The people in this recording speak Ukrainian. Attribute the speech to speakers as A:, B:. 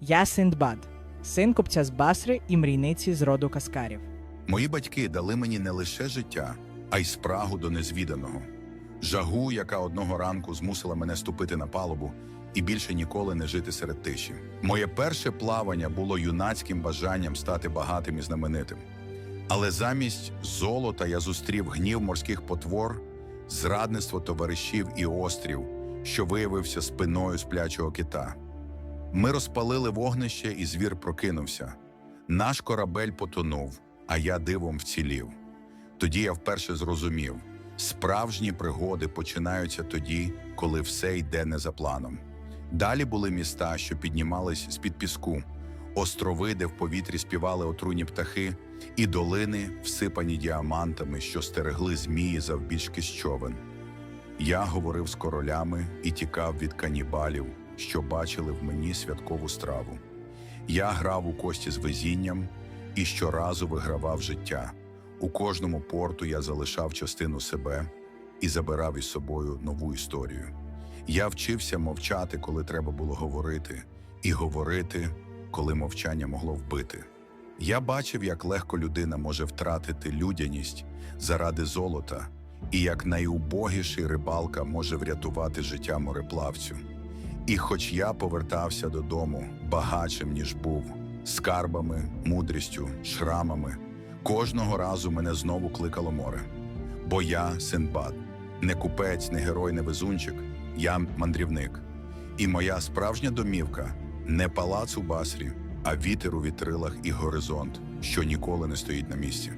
A: Я Синдбад, син купця з Басри і мрійниці з роду Каскарів.
B: Мої батьки дали мені не лише життя, а й спрагу до незвіданого. Жагу, яка одного ранку змусила мене ступити на палубу і більше ніколи не жити серед тиші. Моє перше плавання було юнацьким бажанням стати багатим і знаменитим. Але замість золота я зустрів гнів морських потвор, зрадництво товаришів і острів, що виявився спиною сплячого кита. Ми розпалили вогнище, і звір прокинувся. Наш корабель потонув, а я дивом вцілів. Тоді я вперше зрозумів: справжні пригоди починаються тоді, коли все йде не за планом. Далі були міста, що піднімались з-під піску, острови, де в повітрі співали отруйні птахи, і долини, всипані діамантами, що стерегли змії завбільшки з човен. Я говорив з королями і тікав від канібалів, що бачили в мені святкову страву. Я грав у кості з везінням і щоразу вигравав життя. У кожному порту я залишав частину себе і забирав із собою нову історію. Я вчився мовчати, коли треба було говорити, і говорити, коли мовчання могло вбити. Я бачив, як легко людина може втратити людяність заради золота, і як найубогіший рибалка може врятувати життя мореплавцю. І хоч я повертався додому багатшим, ніж був, скарбами, мудрістю, шрамами, кожного разу мене знову кликало море. Бо я Синдбад, не купець, не герой, не везунчик, я мандрівник. І моя справжня домівка не палац у басрі, а вітер у вітрилах і горизонт, що ніколи не стоїть на місці.